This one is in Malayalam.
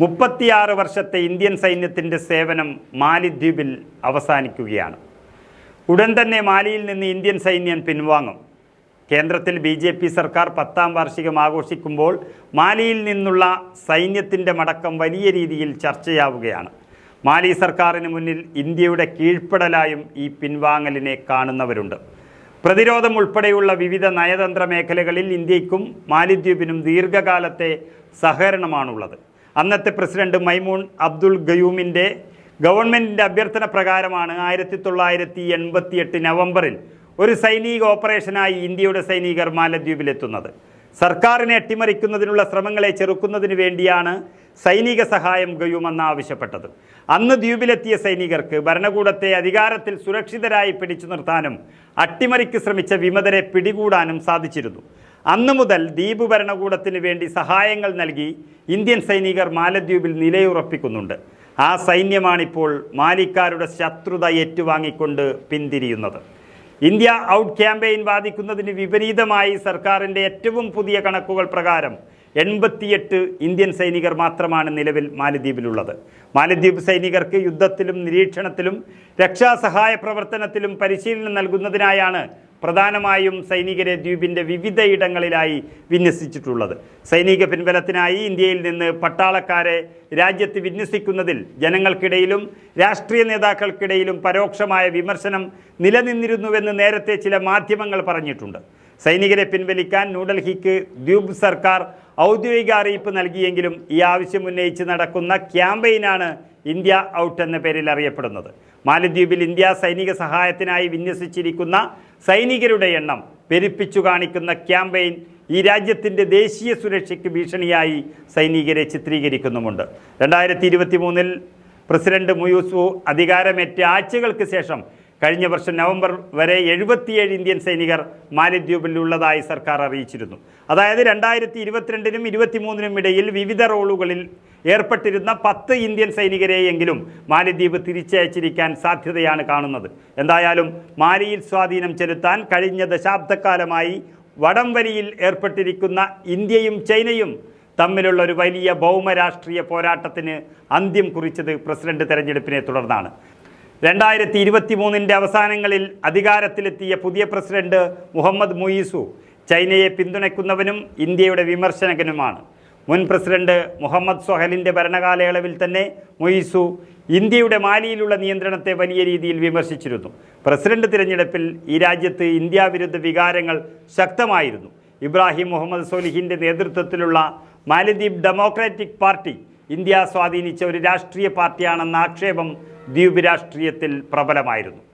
മുപ്പത്തിയാറ് വർഷത്തെ ഇന്ത്യൻ സൈന്യത്തിന്റെ സേവനം മാലിദ്വീപിൽ അവസാനിക്കുകയാണ്. ഉടൻ തന്നെ മാലിയിൽ നിന്ന് ഇന്ത്യൻ സൈന്യം പിൻവാങ്ങും. കേന്ദ്രത്തിൽ ബി ജെ പി സർക്കാർ പത്താം വാർഷികം ആഘോഷിക്കുമ്പോൾ മാലിയിൽ നിന്നുള്ള സൈന്യത്തിന്റെ മടക്കം വലിയ രീതിയിൽ ചർച്ചയാവുകയാണ്. മാലി സർക്കാരിന് മുന്നിൽ ഇന്ത്യയുടെ കീഴ്പ്പെടലായും ഈ പിൻവാങ്ങലിനെ കാണുന്നവരുണ്ട്. പ്രതിരോധം ഉൾപ്പെടെയുള്ള വിവിധ നയതന്ത്ര മേഖലകളിൽ ഇന്ത്യയ്ക്കും മാലിദ്വീപിനും ദീർഘകാലത്തെ സഹകരണമാണുള്ളത്. അന്നത്തെ പ്രസിഡന്റ് മൈമൂൺ അബ്ദുൾ ഗയൂമിന്റെ ഗവൺമെന്റിന്റെ അഭ്യർത്ഥന പ്രകാരമാണ് ആയിരത്തി തൊള്ളായിരത്തി എൺപത്തി എട്ട് നവംബറിൽ ഒരു സൈനിക ഓപ്പറേഷനായി ഇന്ത്യയുടെ സൈനികർ മാലദ്വീപിലെത്തുന്നത്. സർക്കാരിനെ അട്ടിമറിക്കുന്നതിനുള്ള ശ്രമങ്ങളെ ചെറുക്കുന്നതിന് വേണ്ടിയാണ് സൈനിക സഹായം ഗയുമെന്ന് ആവശ്യപ്പെട്ടത്. അന്ന് ദ്വീപിലെത്തിയ സൈനികർക്ക് ഭരണകൂടത്തെ അധികാരത്തിൽ സുരക്ഷിതരായി പിടിച്ചു നിർത്താനും അട്ടിമറിക്ക് ശ്രമിച്ച വിമതരെ പിടികൂടാനും സാധിച്ചിരുന്നു. അന്നു മുതൽ ദ്വീപ് ഭരണകൂടത്തിന് വേണ്ടി സഹായങ്ങൾ നൽകി ഇന്ത്യൻ സൈനികർ മാലദ്വീപിൽ നിലയുറപ്പിക്കുന്നുണ്ട്. ആ സൈന്യമാണിപ്പോൾ മാലിക്കാരുടെ ശത്രുത ഏറ്റുവാങ്ങിക്കൊണ്ട് പിന്തിരിയുന്നത്. ഇന്ത്യ ഔട്ട് ക്യാമ്പയിൻ വാദിക്കുന്നതിന് വിപരീതമായി സർക്കാരിന്റെ ഏറ്റവും പുതിയ കണക്കുകൾ പ്രകാരം എൺപത്തിയെട്ട് ഇന്ത്യൻ സൈനികർ മാത്രമാണ് നിലവിൽ മാലദ്വീപിലുള്ളത്. മാലദ്വീപ് സൈനികർക്ക് യുദ്ധത്തിലും നിരീക്ഷണത്തിലും രക്ഷാസഹായ പ്രവർത്തനത്തിലും പരിശീലനം നൽകുന്നതിനായാണ് പ്രധാനമായും സൈനികരെ ദ്വീപിന്റെ വിവിധയിടങ്ങളിലായി വിന്യസിച്ചിട്ടുള്ളത്. സൈനിക പിൻബലത്തിനായി ഇന്ത്യയിൽ നിന്ന് പട്ടാളക്കാരെ രാജ്യത്ത് വിന്യസിക്കുന്നതിൽ ജനങ്ങൾക്കിടയിലും രാഷ്ട്രീയ നേതാക്കൾക്കിടയിലും പരോക്ഷമായ വിമർശനം നിലനിന്നിരുന്നുവെന്ന് നേരത്തെ ചില മാധ്യമങ്ങൾ പറഞ്ഞിട്ടുണ്ട്. സൈനികരെ പിൻവലിക്കാൻ ന്യൂഡൽഹിക്ക് ദ്വീപ് സർക്കാർ ഔദ്യോഗിക അറിയിപ്പ് നൽകിയെങ്കിലും ഈ ആവശ്യം ഉന്നയിച്ച് നടക്കുന്ന ക്യാമ്പയിനാണ് ഇന്ത്യ ഔട്ട് എന്ന പേരിൽ അറിയപ്പെടുന്നത്. മാലദ്വീപിൽ ഇന്ത്യ സൈനിക സഹായത്തിനായി വിന്യസിച്ചിരിക്കുന്ന സൈനികരുടെ എണ്ണം പെരുപ്പിച്ചു കാണിക്കുന്ന ക്യാമ്പയിൻ ഈ രാജ്യത്തിന്റെ ദേശീയ സുരക്ഷയ്ക്ക് ഭീഷണിയായി സൈനികരെ ചിത്രീകരിക്കുന്നുമുണ്ട്. രണ്ടായിരത്തി ഇരുപത്തി മൂന്നിൽ പ്രസിഡന്റ് മുയൂസു അധികാരമേറ്റ ആഴ്ചകൾക്ക് ശേഷം കഴിഞ്ഞ വർഷം നവംബർ വരെ എഴുപത്തിയേഴ് ഇന്ത്യൻ സൈനികർ മാലദ്വീപിൽ ഉള്ളതായി സർക്കാർ അറിയിച്ചിരുന്നു. അതായത് രണ്ടായിരത്തി ഇരുപത്തിരണ്ടിനും ഇരുപത്തിമൂന്നിനും ഇടയിൽ വിവിധ റോളുകളിൽ ഏർപ്പെട്ടിരുന്ന പത്ത് ഇന്ത്യൻ സൈനികരെയെങ്കിലും മാലദ്വീപ് തിരിച്ചയച്ചിരിക്കാൻ സാധ്യതയാണ് കാണുന്നത്. എന്തായാലും മാലിയിൽ സ്വാധീനം ചെലുത്താൻ കഴിഞ്ഞ ദശാബ്ദക്കാലമായി വടംവലിയിൽ ഏർപ്പെട്ടിരിക്കുന്ന ഇന്ത്യയും ചൈനയും തമ്മിലുള്ള ഒരു വലിയ ഭൗമരാഷ്ട്രീയ പോരാട്ടത്തിന് അന്ത്യം കുറിച്ചത് പ്രസിഡന്റ് തെരഞ്ഞെടുപ്പിനെ തുടർന്നാണ്. രണ്ടായിരത്തി ഇരുപത്തി മൂന്നിന്റെ അവസാനങ്ങളിൽ അധികാരത്തിലെത്തിയ പുതിയ പ്രസിഡന്റ് മുഹമ്മദ് മുയീസു ചൈനയെ പിന്തുണയ്ക്കുന്നവനും ഇന്ത്യയുടെ വിമർശനകനുമാണ്. മുൻ പ്രസിഡന്റ് മുഹമ്മദ് സൊഹലിന്റെ ഭരണകാലയളവിൽ തന്നെ മൊയ്സു ഇന്ത്യയുടെ മാലിയിലുള്ള നിയന്ത്രണത്തെ വലിയ രീതിയിൽ വിമർശിച്ചിരുന്നു. പ്രസിഡന്റ് തിരഞ്ഞെടുപ്പിൽ ഈ രാജ്യത്ത് ഇന്ത്യ വിരുദ്ധ വികാരങ്ങൾ ശക്തമായിരുന്നു. ഇബ്രാഹിം മുഹമ്മദ് സോലിഹിന്റെ നേതൃത്വത്തിലുള്ള മാലദ്വീപ് ഡെമോക്രാറ്റിക് പാർട്ടി ഇന്ത്യ സ്വാധീനിച്ച ഒരു രാഷ്ട്രീയ പാർട്ടിയാണെന്ന ആക്ഷേപം ദ്വീപ് രാഷ്ട്രീയത്തിൽ പ്രബലമായിരുന്നു.